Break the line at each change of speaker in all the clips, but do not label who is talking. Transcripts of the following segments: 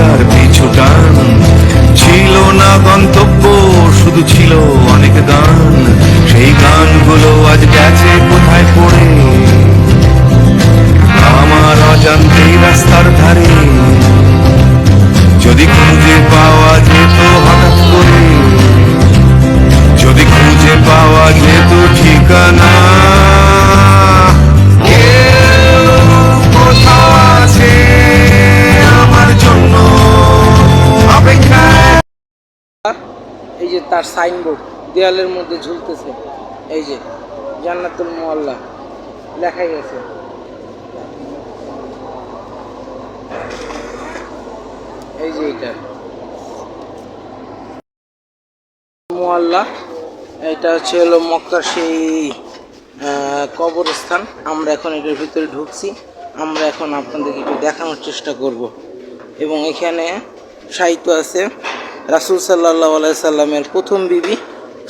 gotta
be যে তার signboard দেয়ালের মধ্যে ঝুলতেছে, এই যে জান্নাতুল মোয়াল্লা লেখাই গেছে এই যে এটা। মোয়াল্লা এটা হচ্ছে হলো মক্কার সেই কবরস্থান। আমরা এখন এটার ভিতরে ঢুকছি। আমরা এখন আপনাদেরকে একটু দেখানোর চেষ্টা করব। এবং এখানে সাহিত্য আছে। রাসুল সাল্লাহ সাল্লামের প্রথম বিবি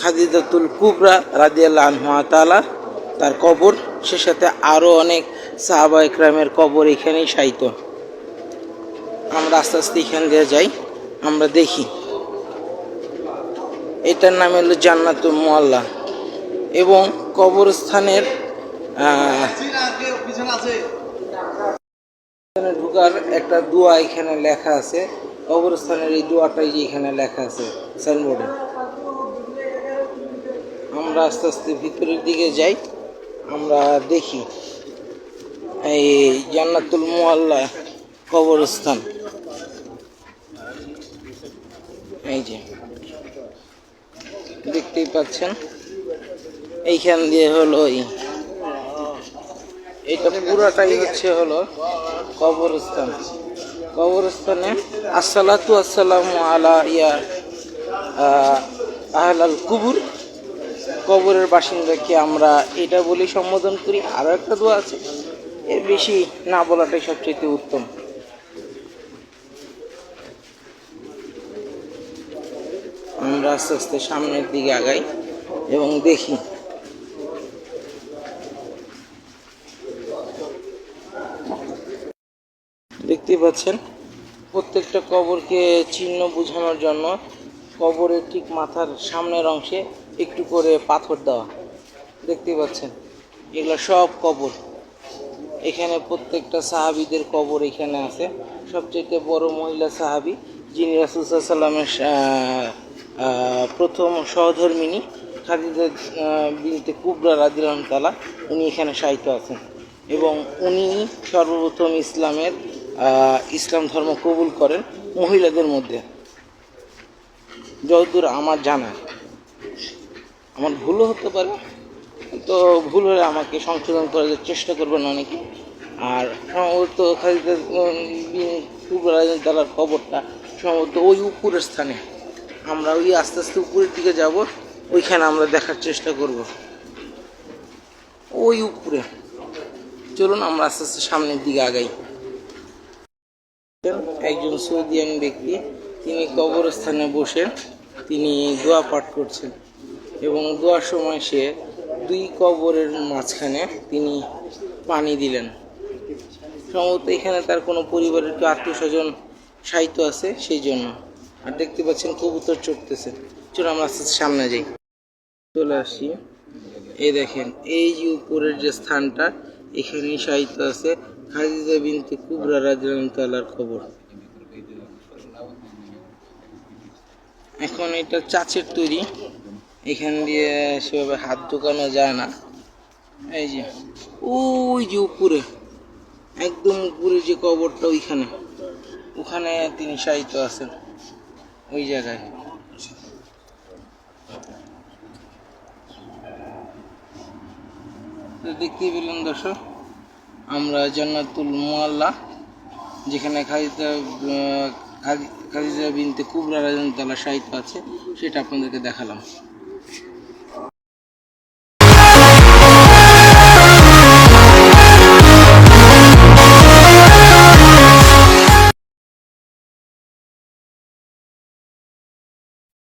খাদিজাতুল কুবরা রাদিয়াল্লাহ আনহা তালা তার কবর, সে সাথে আরও অনেক সাহাবা ইকরামের কবর এখানেই সাহিত্য আমরা আস্তে আস্তে এখান দিয়ে যাই, আমরা দেখি। এটার নাম হলো জান্নাতুল মোয়াল্লা এবং কবরস্থানের ঢুকার একটা দোয়া এখানে লেখা আছে। কবরস্থানের এই দোয়াটাই যে এখানে লেখা আছে সাইনবোর্ডে আমরা আস্তে আস্তে ভিতরের দিকে যাই, আমরা দেখি এই জান্নাতুল মোয়াল্লা কবরস্থান। এই যে, দেখতেই পাচ্ছেন? এইখান দিয়ে হলো এটা পুরাটাই হচ্ছে হলো কবরস্থান। কবরস্থানে আসসালাতু আসসালামু আলা ইয়া আহ, আহলাল কুবুর। কবরের বাসিন্দাকে আমরা এটা বলি সম্বোধন করি। আরও একটা দোয়া আছে। এর বেশি না বলাটাই সবচেয়ে উত্তম। আমরা আস্তে আস্তে সামনের দিকে আগাই এবং দেখি। দেখতে পাচ্ছেন প্রত্যেকটা কবরকে চিহ্ন বোঝানোর জন্য কবরের ঠিক মাথার সামনের অংশে একটু করে পাথর দেওয়া দেখতে পাচ্ছেন এগুলো সব কবর। এখানে প্রত্যেকটা সাহাবিদের কবর এখানে আছে। সবচেয়ে বড় মহিলা সাহাবি যিনি রাসুলসাল্লামের প্রথম সহধর্মিনী আহ, বিনতে কুবরা রাদিলাম তালা উনি এখানে সাহিত্য আছেন। এবং উনি সর্বপ্রথম ইসলামের ইসলাম ধর্ম কবুল করেন মহিলাদের মধ্যে। যতদূর আমার জানা, আমার ভুলও হতে পারে, তো ভুল হলে আমাকে সংশোধন করার চেষ্টা করবেন অনেকে। আর সম্ভবত খালিদা তালার খবরটা সম্ভবত ওই উপরের স্থানে। আমরা ওই আস্তে আস্তে উপরের দিকে যাব, ওইখানে আমরা দেখার চেষ্টা করব। ওই উপরে। চলুন আমরা আস্তে আস্তে সামনের দিকে আগাই। একজন সৌদিয়ান ব্যক্তি, তিনি কবরস্থানে বসে তিনি দোয়া পাঠ করছেন এবং দোয়ার সময় সে দুই কবরের মাঝখানে তিনি পানি দিলেন। সম্ভবত এখানে তার কোনো পরিবারের কেউ আত্মীয় স্বজন সাহিত্য আছে সেই জন্য আর দেখতে পাচ্ছেন কবুতর চড়তেছে। চলো আমরা আস্তে সামনে যাই। চলে আসি। এই দেখেন, এই যে উপরের যে স্থানটা এখানেই সাহিত্য আছে খাদিজা বিনতে কুবরা রাজিয়ার খবর এখন এটা চাচের তৈরি। এখান দিয়ে সেভাবে হাত ঢোকানো যায় না। এই যে, ওই যে উপরে, একদম উপরে যে কবরটা ওইখানে। ওখানে তিনি সাহিত্য আছেন, ওই জায়গায়। দেখতে পেলেন দর্শক, আমরা জান্নাতুল মোয়াল্লা যেখানে খাইতে খাদি- বিনতে কুবরা রাজন তালা সাহিত্য আছে সেটা আপনাদেরকে দেখালাম।